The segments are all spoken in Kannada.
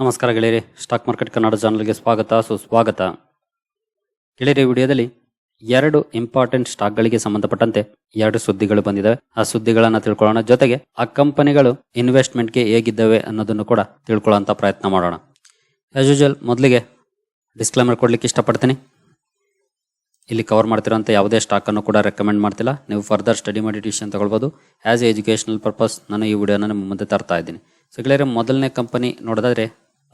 ನಮಸ್ಕಾರ ಗೆಳೆಯರಿ, ಸ್ಟಾಕ್ ಮಾರ್ಕೆಟ್ ಕನ್ನಡ ಚಾನಲ್ಗೆ ಸ್ವಾಗತ, ಸುಸ್ವಾಗತ. ಗೆಳೆಯರಿ ವಿಡಿಯೋದಲ್ಲಿ ಎರಡು ಇಂಪಾರ್ಟೆಂಟ್ ಸ್ಟಾಕ್ಗಳಿಗೆ ಸಂಬಂಧಪಟ್ಟಂತೆ ಎರಡು ಸುದ್ದಿಗಳು ಬಂದಿದ್ದಾವೆ ಆ ಸುದ್ದಿಗಳನ್ನು ತಿಳ್ಕೊಳ್ಳೋಣ. ಜೊತೆಗೆ ಆ ಕಂಪನಿಗಳು ಇನ್ವೆಸ್ಟ್ಮೆಂಟ್ಗೆ ಹೇಗಿದ್ದಾವೆ ಅನ್ನೋದನ್ನು ಕೂಡ ತಿಳ್ಕೊಳ್ಳೋಂಥ ಪ್ರಯತ್ನ ಮಾಡೋಣ. ಆಸ್ ಯೂಜಲ್ ಮೊದಲಿಗೆ ಡಿಸ್ಕ್ಲೈಮರ್ ಕೊಡ್ಲಿಕ್ಕೆ ಇಷ್ಟಪಡ್ತೀನಿ. ಇಲ್ಲಿ ಕವರ್ ಮಾಡ್ತಿರೋಂಥ ಯಾವುದೇ ಸ್ಟಾಕನ್ನು ಕೂಡ ರೆಕಮೆಂಡ್ ಮಾಡ್ತಿಲ್ಲ. ನೀವು ಫರ್ದರ್ ಸ್ಟಡಿ ಮಾಡಿ ಟ್ಯೂಷನ್ ತಗೊಳ್ಬೋದು. ಆಸ್ ಎ ಎಜುಕೇಶನಲ್ ಪರ್ಪಸ್ ನಾನು ಈ ವಿಡಿಯೋನ ನಿಮ್ಮ ಮುಂದೆ ತರ್ತಾ ಇದ್ದೀನಿ. ಸೊ ಗೆಳೆಯರೆ, ಮೊದಲನೇ ಕಂಪನಿ ನೋಡೋದಾದ್ರೆ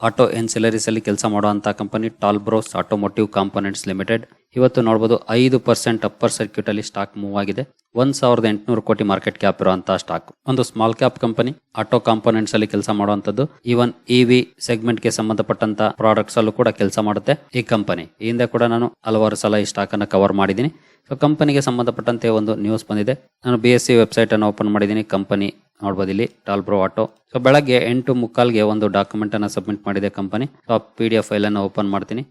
ಆಟೋ ಎನ್ಸಿಲರೀಸ್ ಅಲ್ಲಿ ಕೆಲಸ ಮಾಡುವಂತ company Talbros automotive components limited. ಇವತ್ತು ನೋಡಬಹುದು ಐದು ಪರ್ಸೆಂಟ್ ಅಪ್ಪರ್ ಸರ್ಕ್ಯೂಟ್ ಅಲ್ಲಿ ಸ್ಟಾಕ್ ಮೂವ್ ಆಗಿದೆ. ಒಂದ್ ಸಾವಿರದ ಎಂಟುನೂರು ಕೋಟಿ ಮಾರ್ಕೆಟ್ ಕ್ಯಾಪ್ ಇರುವಂತಹ ಸ್ಟಾಕ್. ಒಂದು small cap company, auto components ಅಲ್ಲಿ ಕೆಲಸ ಮಾಡುವಂತದ್ದು ಈವನ್ ಇವಿ ಸೆಗ್ಮೆಂಟ್ಗೆ ಸಂಬಂಧಪಟ್ಟಂತ ಪ್ರಾಡಕ್ಟ್ಸ್ ಅಲ್ಲೂ ಕೂಡ ಕೆಲಸ ಮಾಡುತ್ತೆ ಈ ಕಂಪನಿ. ಈ ಹಿಂದೆ ಕೂಡ ನಾನು ಹಲವಾರು ಸಲ ಈ ಸ್ಟಾಕ್ ಅನ್ನು ಕವರ್ ಮಾಡಿದ್ದೀನಿ. ಕಂಪನಿಗೆ ಸಂಬಂಧಪಟ್ಟಂತೆ ಒಂದು ನ್ಯೂಸ್ ಬಂದಿದೆ. ನಾನು ಬಿ ಎಸ್ ಸಿ ವೆಬ್ಸೈಟ್ ಅನ್ನು ಓಪನ್ ಮಾಡಿದ್ದೀನಿ. ಕಂಪನಿ ನೋಡ್ಬೋದು ಇಲ್ಲಿ ಟಾಲ್ಬ್ರೋ ಆಟೋ. ಸೊ ಬೆಳಗ್ಗೆ ಎಂಟು ಮುಕ್ಕಾಲ್ಗೆ ಒಂದು ಡಾಕ್ಯುಮೆಂಟ್ ಅನ್ನು ಸಬ್ಮಿಟ್ ಮಾಡಿದೆ ಕಂಪನಿ. ಸೊ ಆ ಪಿ ಡಿ ಎಫ್ ಫೈಲ್ ಅನ್ನು ಓಪನ್ ಮಾಡ್ತೀನಿ.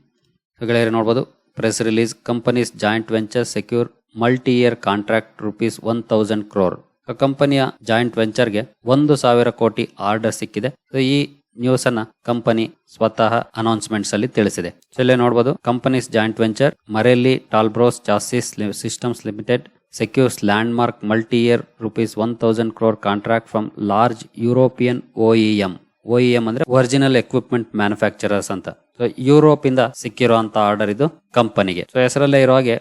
ಸೊ ಗೆಳೆಯರು ನೋಡ್ಬೋದು press release companies joint venture secure multi year contract rupees one thousand crore ಕಂಪನಿಯ ಜಾಯಿಂಟ್ ವೆಂಚರ್ಗೆ ಒಂದು ಸಾವಿರ ಕೋಟಿ ಆರ್ಡರ್ ಸಿಕ್ಕಿದೆ. ಈ ನ್ಯೂಸ್ ಅನ್ನ ಕಂಪನಿ ಸ್ವತಃ ಅನೌನ್ಸ್ಮೆಂಟ್ಸ್ ಅಲ್ಲಿ ತಿಳಿಸಿದೆ. ಸೊ ಇಲ್ಲೇ ನೋಡಬಹುದು companies joint venture Marelli Talbros chassis systems limited secures landmark multi year rupees one thousand crore contract from large European OEM OEM ಅಂದ್ರೆ ಒರಿಜಿನಲ್ ಎಕ್ವಿಪ್ಮೆಂಟ್ ಮ್ಯಾನುಫ್ಯಾಕ್ಚರರ್ಸ್ ಅಂತ. ಸೊ ಯುರೋಪ್ ಇಂದ ಸಿಕ್ಕಿರುವಂತ ಆರ್ಡರ್ ಇದು ಕಂಪನಿಗೆ ಸೊ ಹೆಸರಲ್ಲೇ ಇರೋ ಹಾಗೆ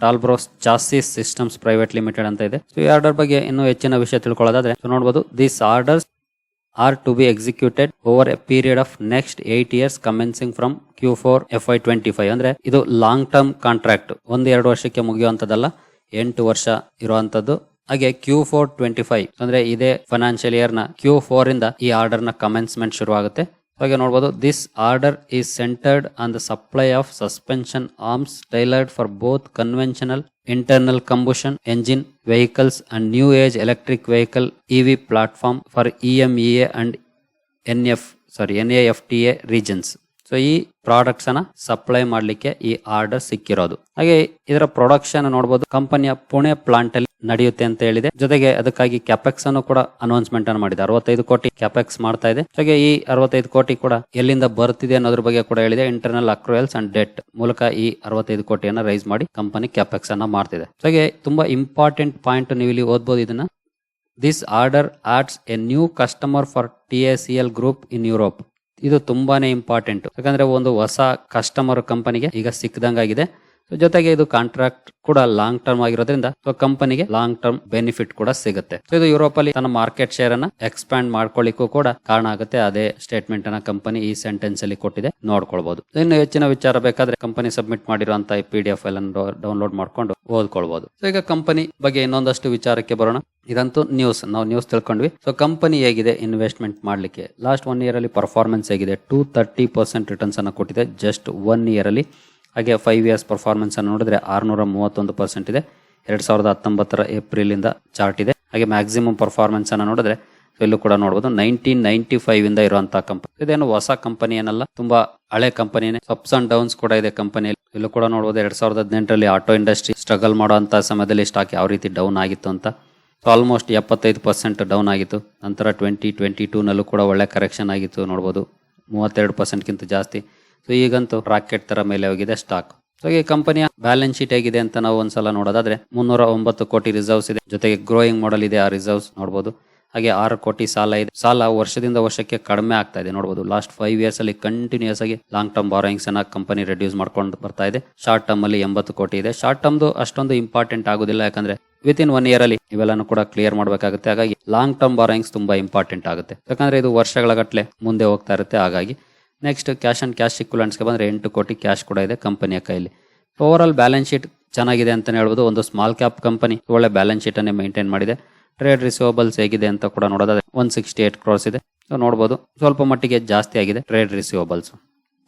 Talbros chassis systems private limited ಅಂತ ಇದೆ. ಸೊ ಈ ಆರ್ಡರ್ ಬಗ್ಗೆ ಇನ್ನೂ ಹೆಚ್ಚಿನ ವಿಷಯ ತಿಳ್ಕೊಳ್ಳೋದಾದ್ರೆ ನೋಡಬಹುದು this orders are to be executed over a period of next eight years commencing from Q four F Y twenty five ಅಂದ್ರೆ ಇದು ಲಾಂಗ್ ಟರ್ಮ್ ಕಾಂಟ್ರಾಕ್ಟ್ ಒಂದ್ ಎರಡು ವರ್ಷಕ್ಕೆ ಮುಗಿಯುವಂತದ್ದಲ್ಲ ಎಂಟು ವರ್ಷ ಇರುವಂತದ್ದು ಹಾಗೆ ಕ್ಯೂ ಫೋರ್ ಟ್ವೆಂಟಿ ಫೈವ್ ಅಂದ್ರೆ ಇದೇ ಫೈನಾನ್ಷಿಯಲ್ ಇಯರ್ನ ಕ್ಯೂ ಫೋರ್ ಇಂದ ಈ ಆರ್ಡರ್ನ ಕಮೆನ್ಸ್ಮೆಂಟ್ ಶುರುವಾಗುತ್ತೆ. ಹಾಗೆ ನೋಡಬಹುದು this order is centred on the supply of suspension arms tailored for both conventional internal combustion engine vehicles and new age electric vehicle EV platform for EMEA and NF sorry NAFTA regions. So ಈ ಪ್ರಾಡಕ್ಟ್ಸ್ ಅನ್ನ ಸಪ್ಲೈ ಮಾಡ್ಲಿಕ್ಕೆ ಈ ಆರ್ಡರ್ ಸಿಕ್ಕಿರೋದು. ಹಾಗೆ ಇದರ ಪ್ರೊಡಕ್ಷನ್ ನೋಡಬಹುದು ಕಂಪನಿಯ ಪುಣೆ ಪ್ಲಾಂಟ್ ಅಲ್ಲಿ ನಡೆಯುತ್ತೆ ಅಂತ ಹೇಳಿದೆ. ಜೊತೆಗೆ ಅದಕ್ಕಾಗಿ ಕ್ಯಾಪೆಕ್ಸ್ ಅನ್ನು ಕೂಡ ಅನೌನ್ಸ್ಮೆಂಟ್ ಅನ್ನು ಮಾಡಿದೆ. ಅರವತ್ತೈದು ಕೋಟಿ ಕ್ಯಾಪೆಕ್ಸ್ ಮಾಡ್ತಾ ಇದೆ. ಹಾಗೆ ಈ ಅರವತ್ತೈದು ಕೋಟಿ ಕೂಡ ಎಲ್ಲಿಂದ ಬರ್ತಿದೆ ಅನ್ನೋದ್ರ ಬಗ್ಗೆ ಕೂಡ ಹೇಳಿದೆ. ಇಂಟರ್ನಲ್ ಅಕ್ರೋಯಲ್ಸ್ ಅಂಡ್ ಡೆಟ್ ಮೂಲಕ ಈ ಅರವತ್ತೈದು ಕೋಟಿಯನ್ನ ರೈಸ್ ಮಾಡಿ ಕಂಪನಿ ಕ್ಯಾಪೆಕ್ಸ್ ಅನ್ನ ಮಾಡ್ತಿದೆ. ಹಾಗೆ ತುಂಬಾ ಇಂಪಾರ್ಟೆಂಟ್ ಪಾಯಿಂಟ್ ನೀವು ಇಲ್ಲಿ ಓದಬಹುದು ಇದನ್ನ. This order adds a new customer for T A C L group in Europe ಇದು ತುಂಬಾನೇ ಇಂಪಾರ್ಟೆಂಟ್ ಯಾಕಂದ್ರೆ ಒಂದು ಹೊಸ ಕಸ್ಟಮರ್ ಕಂಪನಿಗೆ ಈಗ ಸಿಕ್ಕದಂಗಾಗಿದೆ ಜೊತೆಗೆ ಇದು ಕಾಂಟ್ರಾಕ್ಟ್ ಕೂಡ ಲಾಂಗ್ ಟರ್ಮ್ ಆಗಿರೋದ್ರಿಂದ ಕಂಪನಿಗೆ ಲಾಂಗ್ ಟರ್ಮ್ ಬೆನಿಫಿಟ್ ಕೂಡ ಸಿಗುತ್ತೆ. ಸೊ ಇದು ಯುರೋಪ್ ಅಲ್ಲಿ ತನ್ನ ಮಾರ್ಕೆಟ್ ಶೇರ್ ಅನ್ನ ಎಕ್ಸ್ಪ್ಯಾಂಡ್ ಮಾಡ್ಕೊಳ್ಳಿಕ್ಕೂ ಕೂಡ ಕಾರಣ ಆಗುತ್ತೆ. ಅದೇ ಸ್ಟೇಟ್ಮೆಂಟ್ ಅನ್ನ ಕಂಪನಿ ಈ ಸೆಂಟೆನ್ಸ್ ಅಲ್ಲಿ ಕೊಟ್ಟಿದೆ. ನೋಡ್ಕೊಳ್ಬಹುದು ಇನ್ನು ಹೆಚ್ಚಿನ ವಿಚಾರ ಬೇಕಾದ್ರೆ ಕಂಪನಿ ಸಬ್ಮಿಟ್ ಮಾಡಿರುವಂತಹ ಪಿ ಡಿ ಎಫ್ ಫೈಲ್ ಅನ್ನು ಡೌನ್ಲೋಡ್ ಮಾಡ್ಕೊಂಡು ಓದ್ಕೊಳ್ಬಹುದು ಸೊ ಈಗ ಕಂಪನಿ ಬಗ್ಗೆ ಇನ್ನೊಂದಷ್ಟು ವಿಚಾರಕ್ಕೆ ಬರೋಣ. ಇದಂತೂ ನ್ಯೂಸ್ ನಾವು ನ್ಯೂಸ್ ತಿಳ್ಕೊಂಡ್ವಿ. ಸೊ ಕಂಪನಿ ಹೇಗಿದೆ ಇನ್ವೆಸ್ಟ್ಮೆಂಟ್ ಮಾಡ್ಲಿಕ್ಕೆ? ಲಾಸ್ಟ್ ಒನ್ ಇಯರ್ ಅಲ್ಲಿ ಪರ್ಫಾರ್ಮೆನ್ಸ್ ಹೇಗಿದೆ? ಟೂ ತರ್ಟಿ ಪರ್ಸೆಂಟ್ ರಿಟರ್ನ್ಸ್ ಅನ್ನು ಕೊಟ್ಟಿದೆ ಜಸ್ಟ್ ಒನ್ ಇಯರ್ ಅಲ್ಲಿ. ಹಾಗೆ ಫೈವ್ ಇಯರ್ಸ್ ಪರ್ಫಾರ್ಮೆನ್ಸ್ ಅನ್ನು ನೋಡಿದ್ರೆ ಆರ್ನೂರ ಮೂವತ್ತೊಂದು ಪರ್ಸೆಂಟ್ ಇದೆ. ಎರಡ್ ಸಾವಿರದ ಹತ್ತೊಂಬತ್ತರ ಏಪ್ರಿಲ್ ಇಂದ ಚಾರ್ಟ್ ಇದೆ. ಹಾಗೆ ಮ್ಯಾಕ್ಸಿಮಮ್ ಪರ್ಫಾರ್ಮೆನ್ಸ್ ಅನ್ನು ನೋಡಿದ್ರೆ ಇಲ್ಲೂ ಕೂಡ ನೋಡಬಹುದು ನೈನ್ಟೀನ್ ನೈನ್ಟಿ ಫೈವ್ ಇಂದ ಇರುವಂತಹ ಕಂಪನಿ ಇದೇನು ಹೊಸ ಕಂಪನಿ ಏನಲ್ಲ, ತುಂಬಾ ಹಳೆ ಕಂಪನಿನೇ ಅಪ್ಸ್ ಅಂಡ್ ಡೌನ್ಸ್ ಕೂಡ ಇದೆ ಕಂಪನಿಯಲ್ಲಿ ಇಲ್ಲೂ ಕೂಡ ನೋಡಬಹುದು ಎರಡ್ ಸಾವಿರದ ಹದಿನೆಂಟರಲ್ಲಿ ಆಟೋ ಇಂಡಸ್ಟ್ರಿ ಸ್ಟ್ರಗಲ್ ಮಾಡುವಂತಹ ಸಮಯದಲ್ಲಿ ಸ್ಟಾಕ್ ಯಾವ ರೀತಿ ಡೌನ್ ಆಗಿತ್ತು ಅಂತ. ಆಲ್ಮೋಸ್ಟ್ ಎಪ್ಪತ್ತೈದು ಪರ್ಸೆಂಟ್ ಡೌನ್ ಆಗಿತ್ತು. ನಂತರ ಟ್ವೆಂಟಿ ಟ್ವೆಂಟಿ ಟೂ ನಲ್ಲೂ ಕೂಡ ಒಳ್ಳೆ ಕರೆಕ್ಷನ್ ಆಗಿತ್ತು ನೋಡಬಹುದು ಮೂವತ್ತೆರಡು ಪರ್ಸೆಂಟ್ಗಿಂತ ಜಾಸ್ತಿ. ಸೊ ಈಗಂತೂ ರಾಕೆಟ್ ತರ ಮೇಲೆ ಹೋಗಿದೆ ಸ್ಟಾಕ್ ಸೊ ಈ ಕಂಪನಿಯ ಬ್ಯಾಲೆನ್ಸ್ ಶೀಟ್ ಹೇಗಿದೆ ಅಂತ ನಾವು ಒಂದ್ಸಲ ನೋಡೋದಾದ್ರೆ ಮುನ್ನೂರ ಒಂಬತ್ತು ಕೋಟಿ ರಿಸರ್ವ್ಸ್ ಇದೆ. ಜೊತೆಗೆ ಗ್ರೋಯಿಂಗ್ ಮಾಡೆಲ್ ಇದೆ ಆ ರಿಸರ್ವ್ಸ್ ನೋಡಬಹುದು ಹಾಗೆ ಆರು ಕೋಟಿ ಸಾಲ ಇದೆ. ಸಾಲ ವರ್ಷದಿಂದ ವರ್ಷಕ್ಕೆ ಕಡಿಮೆ ಆಗ್ತಾ ಇದೆ ನೋಡಬಹುದು ಲಾಸ್ಟ್ ಫೈವ್ ಇಯರ್ಸ್ ಅಲ್ಲಿ ಕಂಟಿನ್ಯೂಸ್ ಆಗಿ ಲಾಂಗ್ ಟರ್ಮ್ ಬಾರೋಯಿಂಗ್ಸ್ ಅನ್ನ ಕಂಪನಿ ರೆಡ್ಯೂಸ್ ಮಾಡ್ಕೊಂಡು ಬರ್ತಾ ಇದೆ. ಶಾರ್ಟ್ ಟರ್ಮ್ ಅಲ್ಲಿ ಎಂಬತ್ತು ಕೋಟಿ ಇದೆ. ಶಾರ್ಟ್ ಟರ್ಮ್ದು ಅಷ್ಟೊಂದು ಇಂಪಾರ್ಟೆಂಟ್ ಆಗುದಿಲ್ಲ, ಯಾಕಂದ್ರೆ ವಿತ್ ಇನ್ ಒನ್ ಇಯರ್ ಅಲ್ಲಿ ಇವೆಲ್ಲ ಕೂಡ ಕ್ಲಿಯರ್ ಮಾಡಬೇಕಾಗುತ್ತೆ. ಹಾಗಾಗಿ ಲಾಂಗ್ ಟರ್ಮ್ ಬಾರೋಯಿಂಗ್ಸ್ ತುಂಬಾ ಇಂಪಾರ್ಟೆಂಟ್ ಆಗುತ್ತೆ. ಯಾಕಂದ್ರೆ ಇದು ವರ್ಷಗಳ ಗಟ್ಟಲೆ ಮುಂದೆ ಹೋಗ್ತಾ ಇರುತ್ತೆ. ಹಾಗಾಗಿ ನೆಕ್ಸ್ಟ್ ಕ್ಯಾಶ್ ಆ್ಯಂಡ್ ಕ್ಯಾಶ್ ಇಕ್ವಲೆಂಟ್ಸ್ಗೆ ಬಂದರೆ ಎಂಟು ಕೋಟಿ ಕ್ಯಾಶ್ ಕೂಡ ಇದೆ ಕಂಪನಿಯ ಕೈಲಿ. ಓವರ್ ಆಲ್ ಬ್ಯಾಲೆನ್ಸ್ ಶೀಟ್ ಚೆನ್ನಾಗಿದೆ ಅಂತಲೇ ಹೇಳ್ಬೋದು. ಒಂದು ಸ್ಮಾಲ್ ಕ್ಯಾಪ್ ಕಂಪನಿ ಒಳ್ಳೆ ಬ್ಯಾಲೆನ್ಸ್ ಶೀಟ್ ಅನ್ನೇ ಮೇಂಟೈನ್ ಮಾಡಿದೆ. ಟ್ರೇಡ್ ರಿಸೀವಬಲ್ಸ್ ಹೇಗಿದೆ ಅಂತ ಕೂಡ ನೋಡೋದಾದ್ರೆ ಒನ್ ಸಿಕ್ಸ್ಟಿ ಏಟ್ ಕ್ರೋರ್ಸ್ ಇದೆ. ಸೊ ನೋಡಬಹುದು ಸ್ವಲ್ಪ ಮಟ್ಟಿಗೆ ಜಾಸ್ತಿ ಆಗಿದೆ ಟ್ರೇಡ್ ರಿಸೀವಬಲ್ಸ್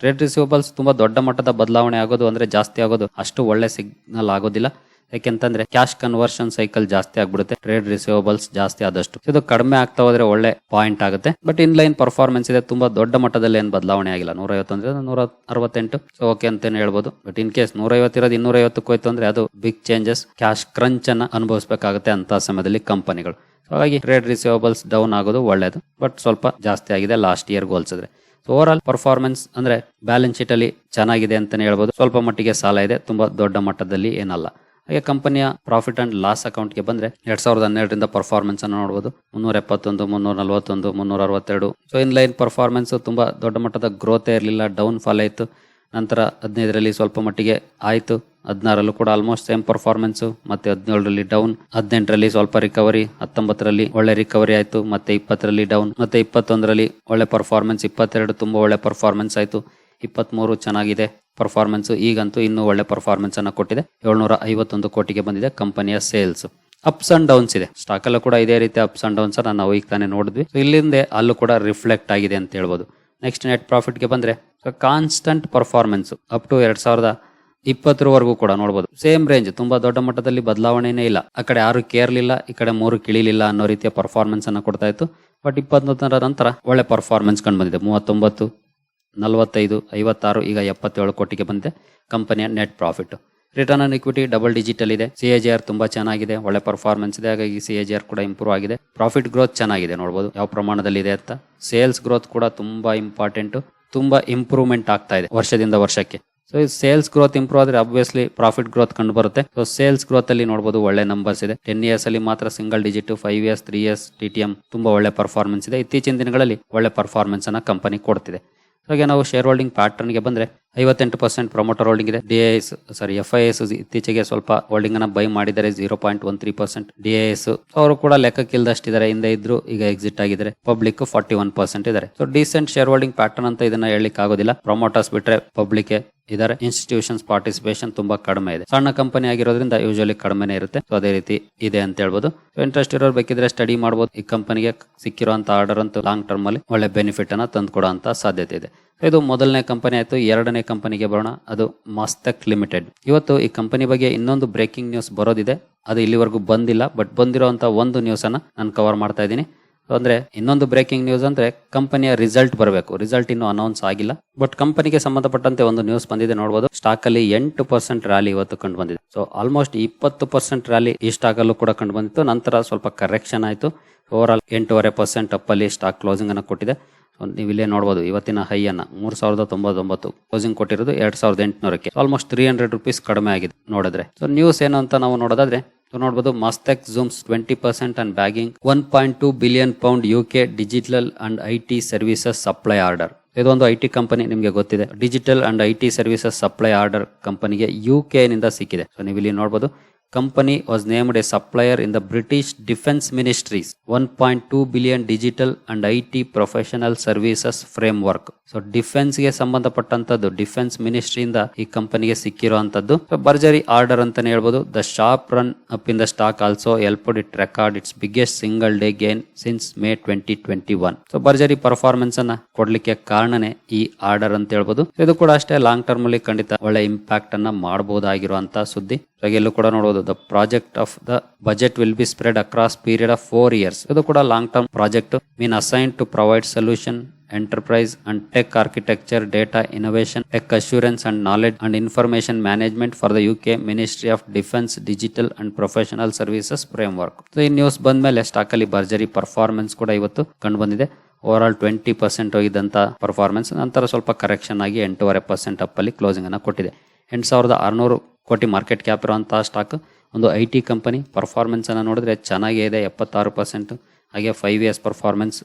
ಟ್ರೇಡ್ ರಿಸೀವಬಲ್ಸ್ ತುಂಬಾ ದೊಡ್ಡ ಮಟ್ಟದ ಬದಲಾವಣೆ ಆಗೋದು ಅಂದ್ರೆ ಜಾಸ್ತಿ ಆಗೋದು ಅಷ್ಟು ಒಳ್ಳೆ ಸಿಗ್ನಲ್ ಆಗೋದಿಲ್ಲ. ಯಾಕೆಂತಂದ್ರೆ ಕ್ಯಾಶ್ ಕನ್ವರ್ಷನ್ ಸೈಕಲ್ ಜಾಸ್ತಿ ಆಗ್ಬಿಡುತ್ತೆ ಟ್ರೇಡ್ ರಿಸೀವಬಲ್ಸ್ ಜಾಸ್ತಿ ಆದಷ್ಟು. ಇದು ಕಡಿಮೆ ಆಗ್ತಾ ಹೋದ್ರೆ ಒಳ್ಳೆ ಪಾಯಿಂಟ್ ಆಗುತ್ತೆ. ಬಟ್ ಇನ್ ಲೈನ್ ಪರ್ಫಾರ್ಮೆನ್ಸ್ ಇದೆ, ತುಂಬಾ ದೊಡ್ಡ ಮಟ್ಟದಲ್ಲಿ ಏನು ಬದಲಾವಣೆ ಆಗಿಲ್ಲ. ನೂರ ಅಂದ್ರೆ ನೂರ ಅರವತ್ತೆಂಟು ಸೊ ಓಕೆ ಅಂತಾನೆ ಹೇಳ್ಬೋದು. ಬಟ್ ಇನ್ ಕೇಸ್ ನೂರ ಇರೋದು ಇನ್ನೂರ ಐವತ್ತಕ್ಕೆ ಹೋಯ್ತು ಅಂದ್ರೆ ಅದು ಬಿಗ್ ಚೇಂಜಸ್ ಕ್ಯಾಶ್ ಕ್ರಂಚ್ ಅನ್ನ ಅನುಭವಿಸಬೇಕಾಗುತ್ತೆ ಅಂತ ಸಮಯದಲ್ಲಿ ಕಂಪನಿಗಳು. ಹಾಗಾಗಿ ಟ್ರೇಡ್ ರಿಸೀವಬಲ್ಸ್ ಡೌನ್ ಆಗೋದು ಒಳ್ಳೇದು. ಬಟ್ ಸ್ವಲ್ಪ ಜಾಸ್ತಿ ಆಗಿದೆ ಲಾಸ್ಟ್ ಇಯರ್ ಹೋಲ್ಸಿದ್ರೆ ಓವರ್ ಆಲ್ ಪರ್ಫಾರ್ಮೆನ್ಸ್ ಅಂದ್ರೆ ಬ್ಯಾಲೆನ್ಸ್ ಶೀಟ್ ಅಲ್ಲಿ ಚೆನ್ನಾಗಿದೆ ಅಂತಾನೆ ಹೇಳ್ಬೋದು. ಸ್ವಲ್ಪ ಮಟ್ಟಿಗೆ ಸಾಲ ಇದೆ, ತುಂಬಾ ದೊಡ್ಡ ಮಟ್ಟದಲ್ಲಿ ಏನಲ್ಲ. ಹಾಗೆ ಕಂಪನಿಯ ಪ್ರಾಫಿಟ್ ಅಂಡ್ ಲಾಸ್ ಅಕೌಂಟ್ಗೆ ಬಂದ್ರೆ ಎರಡ್ ಸಾವಿರದ ಹನ್ನೆರಡರಿಂದ ಪರ್ಫಾರ್ಮೆನ್ಸ್ ಅನ್ನು ನೋಡಬಹುದು ಮುನ್ನೂರ ಎಪ್ಪತ್ತೊಂದು, ಮುನ್ನೂರ ನಲವತ್ತೊಂದು, ಮುನ್ನೂರ ಅರವತ್ತೆರಡು. ಸೊ ಇನ್ ಲೈನ್ ಪರ್ಫಾರ್ಮೆನ್ಸ್ ತುಂಬಾ ದೊಡ್ಡ ಮಟ್ಟದ ಗ್ರೋತ್ ಇರಲಿಲ್ಲ ಡೌನ್ ಫಾಲ್ ಆಯಿತು. ನಂತರ ಹದಿನೈದರಲ್ಲಿ ಸ್ವಲ್ಪ ಮಟ್ಟಿಗೆ ಆಯಿತು. ಹದಿನಾರಲ್ಲೂ ಕೂಡ ಆಲ್ಮೋಸ್ಟ್ ಸೇಮ್ ಪರ್ಫಾರ್ಮೆನ್ಸ್ ಮತ್ತೆ ಹದಿನೇಳರಲ್ಲಿ ಡೌನ್ ಹದಿನೆಂಟರಲ್ಲಿ ಸ್ವಲ್ಪ ರಿಕವರಿ ಹತ್ತೊಂಬತ್ತರಲ್ಲಿ ಒಳ್ಳೆ ರಿಕವರಿ ಆಯಿತು. ಮತ್ತೆ ಇಪ್ಪತ್ತರಲ್ಲಿ ಡೌನ್ ಮತ್ತೆ ಇಪ್ಪತ್ತೊಂದರಲ್ಲಿ ಒಳ್ಳೆ ಪರ್ಫಾರ್ಮೆನ್ಸ್ ಇಪ್ಪತ್ತೆರಡು ತುಂಬಾ ಒಳ್ಳೆ ಪರ್ಫಾರ್ಮೆನ್ಸ್ ಆಯಿತು. ಇಪ್ಪತ್ತ್ಮೂರು ಚೆನ್ನಾಗಿದೆ. ಪರ್ಫಾರ್ಮೆನ್ಸ್ ಈಗಂತೂ ಇನ್ನೂ ಒಳ್ಳೆ ಪರ್ಫಾರ್ಮೆನ್ಸ್ ಅನ್ನ ಕೊಟ್ಟಿದೆ. ಏಳ್ನೂರ ಐವತ್ತೊಂದು ಕೋಟಿಗೆ ಬಂದಿದೆ ಕಂಪನಿಯ ಸೇಲ್ಸ್ ಅಪ್ಸ್ ಅಂಡ್ ಡೌನ್ಸ್ ಇದೆ. ಸ್ಟಾಕ್ ಅಲ್ಲೂ ಕೂಡ ಇದೇ ರೀತಿ ಅಪ್ಸ್ ಅಂಡ್ ಡೌನ್ಸ್ ಅನ್ನ ನಾವು ಈಗ ತಾನೇ ನೋಡಿದ್ವಿ. ಇಲ್ಲಿಂದ ಅಲ್ಲೂ ಕೂಡ ರಿಫ್ಲೆಕ್ಟ್ ಆಗಿದೆ ಅಂತ ಹೇಳ್ಬೋದು. ನೆಕ್ಸ್ಟ್ ನೆಟ್ ಪ್ರಾಫಿಟ್ಗೆ ಬಂದ್ರೆ ಕಾನ್ಸ್ಟಂಟ್ ಪರ್ಫಾರ್ಮೆನ್ಸ್ ಅಪ್ ಟು ಎರಡು ಸಾವಿರದ ಇಪ್ಪತ್ತರವರೆಗೂ ಕೂಡ ನೋಡಬಹುದು ಸೇಮ್ ರೇಂಜ್ ತುಂಬಾ ದೊಡ್ಡ ಮಟ್ಟದಲ್ಲಿ ಬದಲಾವಣೆನೇ ಇಲ್ಲ. ಆ ಕಡೆ ಆರು ಕೇರ್ಲಿಲ್ಲ ಈ ಕಡೆ ಮೂರು ಕಿಳಿಲಿಲ್ಲ ಅನ್ನೋ ರೀತಿಯ ಪರ್ಫಾರ್ಮೆನ್ಸ್ ಅನ್ನ ಕೊಡ್ತಾ ಇತ್ತು. ಬಟ್ ಇಪ್ಪತ್ತೊಂದರ ನಂತರ ಒಳ್ಳೆ ಪರ್ಫಾರ್ಮೆನ್ಸ್ ಕಂಡು ಬಂದಿದೆ. ಮೂವತ್ತೊಂಬತ್ತು ನಲವತ್ತೈದು, ಐವತ್ತಾರು, ಈಗ ಎಪ್ಪತ್ತೇಳು ಕೋಟಿಗೆ ಬಂದಿದೆ. ಕಂಪನಿಯ net profit return on equity double digital ಇದೆ ಸಿ ಎ ಆರ್ ತುಂಬಾ ಚೆನ್ನಾಗಿದೆ. ಒಳ್ಳೆ ಪರ್ಫಾರ್ಮೆನ್ಸ್ ಇದೆ. ಹಾಗಾಗಿ ಸಿ ಎ ಆರ್ ಕೂಡ ಇಂಪ್ರೂವ್ ಆಗಿದೆ. ಪ್ರಾಫಿಟ್ ಗ್ರೋತ್ ಚೆನ್ನಾಗಿದೆ ನೋಡಬಹುದು ಯಾವ ಪ್ರಮಾಣದಲ್ಲಿ ಇದೆ ಅಂತ. ಸೇಲ್ಸ್ ಗ್ರೋತ್ ಕೂಡ ತುಂಬಾ ಇಂಪಾರ್ಟೆಂಟ್ ತುಂಬಾ ಇಂಪ್ರೂವ್ಮೆಂಟ್ ಆಗ್ತಾ ಇದೆ ವರ್ಷದಿಂದ ವರ್ಷಕ್ಕೆ. ಸೊ ಸೇಲ್ಸ್ ಗ್ರೋತ್ ಇಂಪ್ರೂವ್ ಆದ್ರೆ ಅಬ್ವಿಯಸ್ಲಿ ಪ್ರಾಫಿಟ್ ಗ್ರೋತ್ ಕಂಡು ಬರುತ್ತೆ. ಸೊ ಸೇಲ್ಸ್ ಗ್ರೋತ್ ಅಲ್ಲಿ ನೋಡಬಹುದು ಒಳ್ಳೆ ನಂಬರ್ಸ್ ಇದೆ. ಟೆನ್ ಇಯರ್ಸ್ ಅಲ್ಲಿ ಮಾತ್ರ single digit five years three years T T M ತುಂಬಾ ಒಳ್ಳೆ ಪರ್ಫಾರ್ಮೆನ್ಸ್ ಇದೆ. ಇತ್ತೀಚಿನ ದಿನಗಳಲ್ಲಿ ಒಳ್ಳೆ ಪರ್ಫಾರ್ಮೆನ್ಸ್ ಅನ್ನ ಕಂಪನಿ ಕೊಡ್ತಿದೆ. ಹಾಗೆ ನಾವು ಶೇರ್ ಹೋಲ್ಡಿಂಗ್ ಪ್ಯಾಟರ್ನ್ಗೆ ಬಂದ್ರೆ ಐವತ್ತೆಂಟು ಪರ್ಸೆಂಟ್ ಪ್ರಮೋಟರ್ ಹೋಲ್ಡಿಂಗ್ ಇದೆ. D S sorry F I S ಇತ್ತೀಚೆಗೆ ಸ್ವಲ್ಪ ಹೋಲ್ಡಿಂಗ್ ಅನ್ನ ಬೈ ಮಾಡಿದ್ದಾರೆ zero point one three percent D S ಅವರು ಕೂಡ ಲೆಕ್ಕಕ್ಕಿಲ್ದಷ್ಟಿದ್ದಾರೆ. ಹಿಂದೆ ಇದ್ರು ಈಗ ಎಕ್ಸಿಟ್ ಆಗಿದ್ದಾರೆ. ಪಬ್ಲಿಕ್ ಫಾರ್ಟಿ ಒನ್ ಪರ್ಸೆಂಟ್ ಇದ್ದಾರೆ. So decent share holding pattern ಅಂತ ಇದನ್ನ ಹೇಳಲಿಕ್ಕೆ ಆಗೋದಿಲ್ಲ ಪ್ರಮೋಟರ್ಸ್ ಬಿಟ್ರೆ ಪಬ್ಲಿಕ್ ಇದಾರೆ ಇನ್ಸ್ಟಿಟ್ಯೂಷನ್ಸ್ ಪಾರ್ಟಿಸಿಪೇಷನ್ ತುಂಬಾ ಕಡಿಮೆ ಇದೆ. ಸಣ್ಣ ಕಂಪನಿ ಆಗಿರೋದ್ರಿಂದ ಯೂಶಲಿ ಕಡಿಮೆನೇ ಇರುತ್ತೆ. ಸೊ ಅದೇ ರೀತಿ ಇದೆ ಅಂತ ಹೇಳ್ಬೋದು. ಇಂಟ್ರೆಸ್ಟ್ ಇರೋರು ಬೇಕಿದ್ರೆ ಸ್ಟಡಿ ಮಾಡಬಹುದು ಈ ಕಂಪನಿಗೆ ಸಿಕ್ಕಿರುವಂತ ಆರ್ಡರ್ ಅಂತೂ ಲಾಂಗ್ ಟರ್ಮ್ ಅಲ್ಲಿ ಒಳ್ಳೆ ಬೆನಿಫಿಟ್ ಅನ್ನ ತಂದುಕೊಡುವಂತ ಸಾಧ್ಯತೆ ಇದೆ. ಇದು ಮೊದಲನೇ ಕಂಪನಿ ಆಯ್ತು. ಎರಡನೇ ಕಂಪನಿಗೆ ಬರೋಣ. ಅದು ಮಸ್ತಕ್ ಲಿಮಿಟೆಡ್ ಇವತ್ತು ಈ ಕಂಪನಿ ಬಗ್ಗೆ ಇನ್ನೊಂದು ಬ್ರೇಕಿಂಗ್ ನ್ಯೂಸ್ ಬರೋದಿದೆ. ಅದು ಇಲ್ಲಿವರೆಗೂ ಬಂದಿಲ್ಲ. ಬಟ್ ಬಂದಿರುವಂತ ಒಂದು ನ್ಯೂಸ್ ಅನ್ನ ನಾನು ಕವರ್ ಮಾಡ್ತಾ ಇದ್ದೀನಿ. ಅಂದ್ರೆ ಇನ್ನೊಂದು ಬ್ರೇಕಿಂಗ್ ನ್ಯೂಸ್ ಅಂದ್ರೆ ಕಂಪನಿಯ ರಿಸಲ್ಟ್ ಬರಬೇಕು. ರಿಸಲ್ಟ್ ಇನ್ನು ಅನೌನ್ಸ್ ಆಗಿಲ್ಲ. ಬಟ್ ಕಂಪನಿಗೆ ಸಂಬಂಧಪಟ್ಟಂತೆ ಒಂದು ನ್ಯೂಸ್ ಬಂದಿದೆ ನೋಡಬಹುದು ಸ್ಟಾಕ್ ಅಲ್ಲಿ ಎಂಟು ಪರ್ಸೆಂಟ್ ರ್ಯಾಲಿ ಇವತ್ತು ಕಂಡು ಬಂದಿದೆ. ಸೊ ಆಲ್ಮೋಸ್ಟ್ ಇಪ್ಪತ್ತು ಪರ್ಸೆಂಟ್ ರ್ಯಾಲಿ ಈ ಸ್ಟಾಕ್ ಅಲ್ಲೂ ಕೂಡ ಕಂಡು ಬಂದಿತ್ತು. ನಂತರ ಸ್ವಲ್ಪ ಕರೆಕ್ಷನ್ ಆಯಿತು. ಓವರ್ ಆಲ್ ಎಂಟೂವರೆ ಪರ್ಸೆಂಟ್ ಅಪ್ ಅಲ್ಲಿ ಸ್ಟಾಕ್ ಕ್ಲೋಸಿಂಗ್ ಅನ್ನು ಕೊಟ್ಟಿದೆ. ನೀವು ಇಲ್ಲೇ ನೋಡಬಹುದು ಇವತ್ತಿನ ಹೈ ಅನ್ನ ಮೂರ್ ಸಾವಿರದ ತೊಂಬತ್ತೊಂಬತ್ತು ಕ್ಲೋಸಿಂಗ್ ಕೊಟ್ಟಿರೋದು ಎರಡ್ ಸಾವಿರದ ಎಂಟುನೂರಕ್ಕೆ. ಆಲ್ಮೋಸ್ಟ್ ತ್ರೀ ಹಂಡ್ರೆಡ್ ರುಪೀಸ್ ಕಡಿಮೆ ಆಗಿದೆ ನೋಡಿದ್ರೆ. ಸೊ ನ್ಯೂಸ್ ಏನು ಅಂತ ನಾವು ನೋಡೋದಾದ್ರೆ ನೋಡಬಹುದು Mastek zooms twenty percent and bagging one point two billion pound U K digital and I T services supply order ಇದೊಂದು ಐ ಟಿ ಕಂಪನಿ ನಿಮಗೆ ಗೊತ್ತಿದೆ. Digital and I T services supply order ಕಂಪನಿಗೆ ಯು ನಿಂದ ಸಿಕ್ಕಿದೆ. ಸೊ ನೀವು ಇಲ್ಲಿ ನೋಡಬಹುದು supplier in the British defence ministries one point two billion digital and I T professional services framework so ಡಿಫೆನ್ಸ್ಗೆ ಸಂಬಂಧಪಟ್ಟಂತದ್ದು ಡಿಫೆನ್ಸ್ ಮಿನಿಸ್ಟ್ರಿಯಿಂದ ಈ ಕಂಪನಿಗೆ ಸಿಕ್ಕಿರುವಂತದ್ದು ಸೊ ಬರ್ಜರಿ ಆರ್ಡರ್ ಅಂತಾನೆ ಹೇಳ್ಬೋದು. The sharp run up in the stock also ಎಲ್ಪಡ್ it record its biggest single day gain since May twenty twenty one so ಬರ್ಜರಿ performance ಅನ್ನ ಕೊಡ್ಲಿಕ್ಕೆ ಕಾರಣನೇ ಈ ಆರ್ಡರ್ ಅಂತ ಹೇಳ್ಬೋದು. ಇದು ಕೂಡ ಅಷ್ಟೇ ಲಾಂಗ್ ಟರ್ಮ್ ಅಲ್ಲಿ ಖಂಡಿತ ಒಳ್ಳೆ ಇಂಪ್ಯಾಕ್ಟ್ ಅನ್ನ ಮಾಡಬಹುದಾಗಿರುವಂತಹ ಸುದ್ದಿ. ಹಾಗೆ ಎಲ್ಲೂ ಕೂಡ ನೋಡಬಹುದು the project of the budget will be spread across period of four years ಇದು ಕೂಡ long term project mean assign to provide solution enterprise and tech architecture data innovation tech assurance and knowledge and information management for the U K ministry of defence digital and professional services framework ಈ ನ್ಯೂಸ್ ಬಂದ ಮೇಲೆ ಸ್ಟಾಕ್ ಅಲ್ಲಿ ಭರ್ಜರಿ ಪರ್ಫಾರ್ಮೆನ್ಸ್ ಕೂಡ ಇವತ್ತು ಕಂಡು ಬಂದಿದೆ ಓವರ್ ಆಲ್ ಟ್ವೆಂಟಿ ಪರ್ಸೆಂಟ್ ಹೋಗಿದ್ದಂತ ಪರ್ಫಾರ್ಮೆನ್ಸ್ ನಂತರ ಸ್ವಲ್ಪ ಕರೆಕ್ಷನ್ ಆಗಿ ಎಂಟೂವರೆ ಪರ್ಸೆಂಟ್ ಅಪ್ ಅಲ್ಲಿ ಕ್ಲೋಸಿಂಗ್ ಅನ್ನ ಕೊಟ್ಟಿದೆ. ಎಂಟು ಸಾವಿರದ ಆರುನೂರು ಕೋಟಿ ಮಾರ್ಕೆಟ್ ಕ್ಯಾಪ್ ಇರುವಂಥ ಸ್ಟಾಕ್ ಒಂದು ಐ ಟಿ ಕಂಪನಿ ಪರ್ಫಾರ್ಮೆನ್ಸನ್ನು ನೋಡಿದ್ರೆ ಚೆನ್ನಾಗೇ ಇದೆ, ಎಪ್ಪತ್ತಾರು ಪರ್ಸೆಂಟ್ ಹಾಗೆ five years performance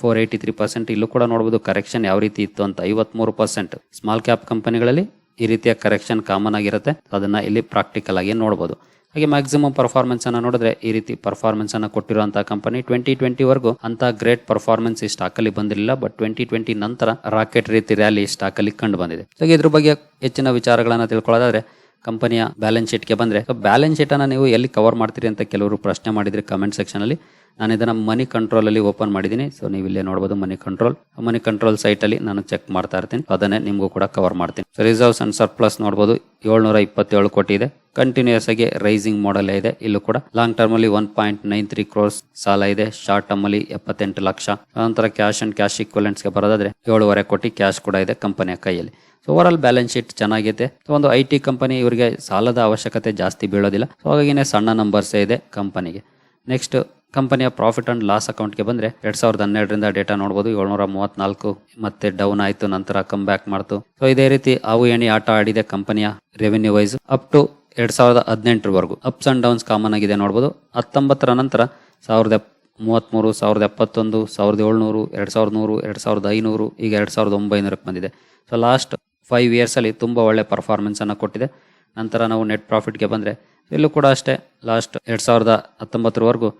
four eighty three percent ಇಲ್ಲೂ ಕೂಡ ನೋಡಬಹುದು ಕರೆಕ್ಷನ್ ಯಾವ ರೀತಿ ಇತ್ತು ಅಂತ. ಐವತ್ಮೂರು ಪರ್ಸೆಂಟ್ ಸ್ಮಾಲ್ ಕ್ಯಾಪ್ ಕಂಪನಿಗಳಲ್ಲಿ ಈ ರೀತಿಯ ಕರೆಕ್ಷನ್ ಕಾಮನ್ ಆಗಿರುತ್ತೆ. ಅದನ್ನ ಇಲ್ಲಿ ಪ್ರಾಕ್ಟಿಕಲ್ ಆಗಿ ನೋಡಬಹುದು ಹಾಗೆ ಮ್ಯಾಕ್ಸಿಮಮ್ ಪರ್ಫಾರ್ಮೆನ್ಸ್ ಅನ್ನ ನೋಡಿದ್ರೆ ಈ ರೀತಿ ಪರ್ಫಾರ್ಮೆನ್ಸ್ ಅನ್ನ ಕೊಟ್ಟಿರುವಂತಹ ಕಂಪನಿ ಟ್ವೆಂಟಿ ಟ್ವೆಂಟಿ ವರೆಗೂ ಅಂತ ಗ್ರೇಟ್ ಪರ್ಫಾರ್ಮೆನ್ಸ್ ಈ ಸ್ಟಾಕ್ ಅಲ್ಲಿ ಬಂದಿರಲಿಲ್ಲ ಬಟ್ ಟ್ವೆಂಟಿ ಟ್ವೆಂಟಿ ನಂತರ ರಾಕೆಟ್ ರೀತಿ ರ್ಯಾಲಿ ಸ್ಟಾಕ್ ಅಲ್ಲಿ ಕಂಡು ಬಂದಿದೆ. ಹಾಗೆ ಇದ್ರ ಬಗ್ಗೆ ಹೆಚ್ಚಿನ ವಿಚಾರಗಳನ್ನು ತಿಳ್ಕೊಳ್ಳೋದಾದ್ರೆ ಕಂಪನಿಯ ಬ್ಯಾಲೆನ್ಸ್ ಶೀಟ್ಗೆ ಬಂದರೆ ಬ್ಯಾಲೆನ್ಸ್ ಶೀಟನ್ನು ನೀವು ಎಲ್ಲಿ ಕವರ್ ಮಾಡ್ತೀರಿ ಅಂತ ಕೆಲವರು ಪ್ರಶ್ನೆ ಮಾಡಿದರೆ ಕಮೆಂಟ್ ಸೆಕ್ಷನ್ ಅಲ್ಲಿ. ನಾನು ಇದನ್ನು ಮನಿ ಕಂಟ್ರೋಲಲ್ಲಿ ಓಪನ್ ಮಾಡಿದ್ದೀನಿ. ಸೊ ನೀವು ಇಲ್ಲೇ ನೋಡಬಹುದು Moneycontrol Moneycontrol site ಅಲ್ಲಿ ನಾನು ಚೆಕ್ ಮಾಡ್ತಾ ಇರ್ತೀನಿ. ಅದನ್ನೇ ನಿಮಗೂ ಕೂಡ ಕವರ್ ಮಾಡ್ತೀನಿ. ಸೊ ರಿಸರ್ವ್ಸ್ ಅಂಡ್ ಸರ್ಪ್ಲಸ್ ನೋಡಬಹುದು ಏಳ್ನೂರ ಇಪ್ಪತ್ತೇಳು ಕೋಟಿ ಇದೆ. ಕಂಟಿನ್ಯೂಸ್ ಆಗಿ ರೈಸಿಂಗ್ ಮಾಡಲ್ ಇದೆ. ಇಲ್ಲೂ ಕೂಡ ಲಾಂಗ್ ಟರ್ಮ್ ಅಲ್ಲಿ one point nine three crores ಸಾಲ ಇದೆ. ಶಾರ್ಟ್ ಟರ್ಮ್ ಅಲ್ಲಿ ಎಪ್ಪತ್ತೆಂಟು ಲಕ್ಷ. ನಂತರ ಕ್ಯಾಶ್ ಅಂಡ್ ಕ್ಯಾಶ್ ಇಕ್ವಲೆಂಟ್ಸ್ಗೆ ಬರೋದಾದ್ರೆ ಏಳುವರೆ ಕೋಟಿ ಕ್ಯಾಶ್ ಕೂಡ ಇದೆ ಕಂಪನಿಯ ಕೈಯಲ್ಲಿ. So over all balance sheet ಚೆನ್ನಾಗಿದೆ ಒಂದು ಐ ಟಿ ಕಂಪನಿ ಇವರಿಗೆ ಸಾಲದ ಅವಶ್ಯಕತೆ ಜಾಸ್ತಿ ಬೀಳೋದಿಲ್ಲ. ಸೊ ಹಾಗಾಗಿನೇ ಸಣ್ಣ ನಂಬರ್ಸೇ ಇದೆ ಕಂಪನಿಗೆ. ನೆಕ್ಸ್ಟ್ ಕಂಪನಿಯ ಪ್ರಾಫಿಟ್ ಅಂಡ್ ಲಾಸ್ ಅಕೌಂಟ್ಗೆ ಬಂದ್ರೆ ಎರಡ್ ಸಾವಿರದ ಹನ್ನೆರಡರಿಂದ ಡೇಟಾ ನೋಡಬಹುದು ಏಳ್ನೂರ ಮೂವತ್ನಾಲ್ಕು ಮತ್ತೆ ಡೌನ್ ಆಯಿತು, ನಂತರ ಕಮ್ ಬ್ಯಾಕ್ ಮಾಡ್ತು. ಸೊ ಇದೇ ರೀತಿ ಅವು ಏಣಿ ಆಟ ಆಡಿದೆ ಕಂಪನಿಯ ರೆವೆನ್ಯೂ ವೈಸ್ ಅಪ್ ಟು ಎರಡ್ ಸಾವಿರದ ಹದಿನೆಂಟರವರೆಗೂ. ಅಪ್ಸ್ ಅಂಡ್ ಡೌನ್ಸ್ ಕಾಮನ್ ಆಗಿದೆ ನೋಡಬಹುದು ಹತ್ತೊಂಬತ್ತರ ನಂತರ ಸಾವಿರದ ಮೂವತ್ತ್ಮೂರು ಸಾವಿರದ ಎಪ್ಪತ್ತೊಂದು, ಸಾವಿರದ ಏಳ್ನೂರು, ಎರಡು ಸಾವಿರದ ನೂರು, ಎರಡು ಸಾವಿರದ ಐನೂರು, ಈಗ ಎರಡ್ ಸಾವಿರದ ಒಂಬೈನೂರಕ್ಕೆ ಬಂದಿದೆ. ಸೊ ಲಾಸ್ಟ್ ಫೈವ್ ಇಯರ್ಸಲ್ಲಿ ತುಂಬ ಒಳ್ಳೆ ಪರ್ಫಾರ್ಮೆನ್ಸನ್ನು ಕೊಟ್ಟಿದೆ. ನಂತರ ನಾವು ನೆಟ್ ಪ್ರಾಫಿಟ್ಗೆ ಬಂದರೆ, ಇಲ್ಲೂ ಕೂಡ ಅಷ್ಟೇ ಲಾಸ್ಟ್ ಎರಡು ಸಾವಿರದ ಹತ್ತೊಂಬತ್ತರವರೆಗೂ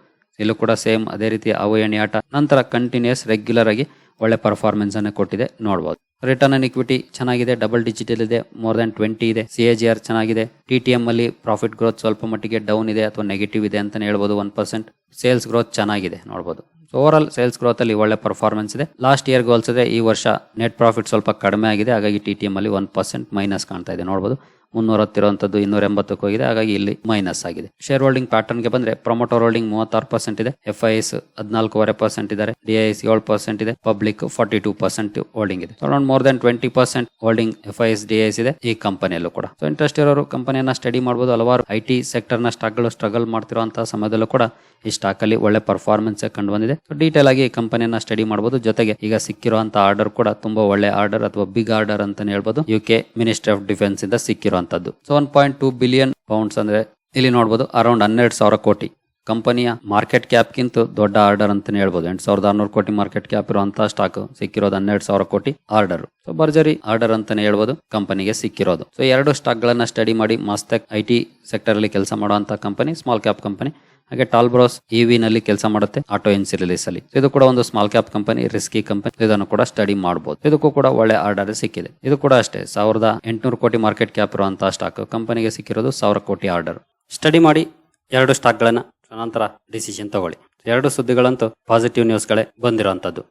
ಇಲ್ಲೂ ಕೂಡ ಸೇಮ್ ಅದೇ ರೀತಿ ಅವು ಆಟ. ನಂತರ ಕಂಟಿನ್ಯೂಸ್ ರೆಗ್ಯುಲರ್ ಆಗಿ ಒಳ್ಳೆ ಪರ್ಫಾರ್ಮೆನ್ಸ್ ಅನ್ನು ಕೊಟ್ಟಿದೆ. ನೋಡಬಹುದು ರಿಟರ್ನ್ ಅನ್ ಇಕ್ವಿಟಿ ಚೆನ್ನಾಗಿದೆ. ಡಬಲ್ ಡಿಜಿಟಲ್ ಇದೆ. ಮೋರ್ ದನ್ ಟ್ವೆಂಟಿ ಇದೆ. ಸಿ ಎ ಜಿ ಆರ್ ಚೆನ್ನಾಗಿದೆ. ಟಿ ಟಿ ಎಂ ಅಲ್ಲಿ ಪ್ರಾಫಿಟ್ ಗ್ರೋತ್ ಸ್ವಲ್ಪ ಮಟ್ಟಿಗೆ ಡೌನ್ ಇದೆ ಅಥವಾ ನೆಗೆಟಿವ್ ಇದೆ ಅಂತಾನೆ ಹೇಳ್ಬೋದು ಒನ್ ಪರ್ಸೆಂಟ್ ಸೇಲ್ಸ್ ಗ್ರೋತ್ ಚೆನ್ನಾಗಿದೆ. ನೋಡಬಹುದು ಓವರ್ ಆಲ್ ಸೇಲ್ಸ್ ಗ್ರೋತ್ ಅಲ್ಲಿ ಒಳ್ಳೆ ಪರ್ಫಾರ್ಮೆನ್ಸ್ ಇದೆ. ಲಾಸ್ಟ್ ಇಯರ್ ಹೋಲಿಸಿದ್ರೆ ಈ ವರ್ಷ ನೆಟ್ ಪ್ರಾಫಿಟ್ ಸ್ವಲ್ಪ ಕಡಿಮೆ ಆಗಿದೆ. ಹಾಗಾಗಿ ಟಿ ಟಿ ಎಂ ಅಲ್ಲಿ ಒನ್ ಪರ್ಸೆಂಟ್ ಮೈನಸ್ ಕಾಣ್ತಾ ಇದೆ. ನೋಡಬಹುದು ಮುನ್ನೂರ ಹತ್ತಿರುವಂತದ್ದು ಇನ್ನೂರ ಎಂಬತ್ತಕ್ಕೆ ಹೋಗಿದೆ. ಹಾಗಾಗಿ ಇಲ್ಲಿ ಮೈನಸ್ ಆಗಿದೆ. ಶೇರ್ ಹೋಲ್ಡಿಂಗ್ ಪ್ಯಾಟರ್ನ್ಗೆ ಬಂದ್ರೆ ಪ್ರೊಮೋಟರ್ ಹೋಲ್ಡಿಂಗ್ ಮೂವತ್ತಾರು ಪರ್ಸೆಂಟ್ ಇದೆ. ಎಫ್ ಐ ಎಸ್ ಹದಿನಾಲ್ಕೂವರೆ ಪರ್ಸೆಂಟ್ ಇದ್ದಾರೆ. ಡಿ ಐ ಎಸ್ ಏಳು ಪರ್ಸೆಂಟ್ ಇದೆ. Public forty two percent holding ಇದೆ around more than twenty percent holding F I S D I S ಇದೆ ಈ ಕಂಪನಿಯಲ್ಲೂ ಕೂಡ. ಸೊ ಇಂಟ್ರೆಸ್ಟ್ ಇರೋರು ಕಂಪನಿಯನ್ನ ಸ್ಟಡಿ ಮಾಡಬಹುದು ಹಲವಾರು ಐ ಟಿ ಸೆಕ್ಟರ್ನ ಸ್ಟಾಕ್ಗಳು ಸ್ಟ್ರಗಲ್ ಮಾಡ್ತಿರುವಂತಹ ಸಮಯದಲ್ಲೂ ಕೂಡ ಈ ಸ್ಟಾಕ್ ಅಲ್ಲಿ ಒಳ್ಳೆ ಪರ್ಫಾರ್ಮೆನ್ಸ್ ಕಂಡು ಬಂದಿದೆ ಡೀಟೇಲ್ ಆಗಿ ಈ ಕಂಪನಿಯನ್ನ ಸ್ಟಡಿ ಮಾಡಬಹುದು ಜೊತೆಗೆ ಈಗ ಸಿಕ್ಕಿರುವಂತಹ ಆರ್ಡರ್ ಕೂಡ ತುಂಬಾ ಒಳ್ಳೆ ಆರ್ಡರ್ ಅಥವಾ ಬಿಗ್ ಆರ್ಡರ್ ಅಂತಾನೆ ಹೇಳ್ಬೋದು. U K ministry of defence ಇಂದ ಸಿಕ್ಕಿರುವಂತದ್ದು so one point two billion pounds ಅಂದ್ರೆ ಇಲ್ಲಿ ನೋಡಬಹುದು ಅರೌಂಡ್ ಹನ್ನೆರಡು ಸಾವಿರ ಕೋಟಿ. ಕಂಪನಿಯ ಮಾರ್ಕೆಟ್ ಕ್ಯಾಪ್ಗಿಂತ ದೊಡ್ಡ ಆರ್ಡರ್ ಅಂತಾನೆ ಹೇಳ್ಬೋದು. ಎಂಟು ಸಾವಿರದ ಆರ್ನೂರು ಕೋಟಿ ಮಾರ್ಕೆಟ್ ಕ್ಯಾಪ್ ಇರುವಂತಹ ಸ್ಟಾಕ್ ಸಿಕ್ಕಿರೋದು ಹನ್ನೆರಡು ಸಾವಿರ ಕೋಟಿ ಆರ್ಡರ್ ಸೊ ಭರ್ಜರಿ ಆರ್ಡರ್ ಅಂತಾನೆ ಹೇಳ್ಬೋದು ಕಂಪನಿಗೆ ಸಿಕ್ಕಿರೋದು. ಸೊ ಎರಡು ಸ್ಟಾಕ್ ಗಳನ್ನ ಸ್ಟಡಿ ಮಾಡಿ ಮಸ್ತ್ ಐ ಟಿ ಸೆಕ್ಟರ್ ಅಲ್ಲಿ ಕೆಲಸ ಮಾಡುವಂತಹ ಕಂಪನಿ ಸ್ಮಾಲ್ ಕ್ಯಾಪ್ ಕಂಪನಿ ಹಾಗೆ ಟಾಲ್ಬ್ರೋಸ್ ಇವಿ ನಲ್ಲಿ ಕೆಲಸ ಮಾಡುತ್ತೆ ಆಟೋ ಇನ್ಸಿರಿಲಿಸ್ ಅಲ್ಲಿ. ಇದು ಕೂಡ ಒಂದು small cap company risky company ಇದನ್ನು ಕೂಡ ಸ್ಟಡಿ ಮಾಡಬಹುದು ಇದಕ್ಕೂ ಕೂಡ ಒಳ್ಳೆ ಆರ್ಡರ್ ಸಿಕ್ಕಿದೆ. ಇದು ಕೂಡ ಅಷ್ಟೇ, ಸಾವಿರದ ಎಂಟುನೂರು ಕೋಟಿ ಮಾರ್ಕೆಟ್ ಕ್ಯಾಪ್ ಇರುವಂತಹ ಸ್ಟಾಕ್ ಕಂಪನಿಗೆ ಸಿಕ್ಕಿರೋದು ಸಾವಿರ ಕೋಟಿ ಆರ್ಡರ್ ಸ್ಟಡಿ ಮಾಡಿ ಎರಡು ಸ್ಟಾಕ್ ಗಳನ್ನ ನಂತರ ಡಿಸಿಷನ್ ತಗೊಳ್ಳಿ. ಎರಡು ಸುದ್ದಿಗಳಂತೂ ಪಾಸಿಟಿವ್ ನ್ಯೂಸ್ ಗಳೇ ಬಂದಿರುವಂತದ್ದು.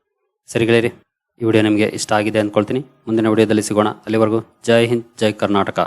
ಸರಿಗಳಿರಿ ಈ ವಿಡಿಯೋ ನಿಮಗೆ ಇಷ್ಟ ಆಗಿದೆ ಅಂದ್ಕೊಳ್ತೀನಿ. ಮುಂದಿನ ವಿಡಿಯೋದಲ್ಲಿ ಸಿಗೋಣ. ಅಲ್ಲಿವರೆಗೂ ಜೈ ಹಿಂದ್, ಜೈ ಕರ್ನಾಟಕ.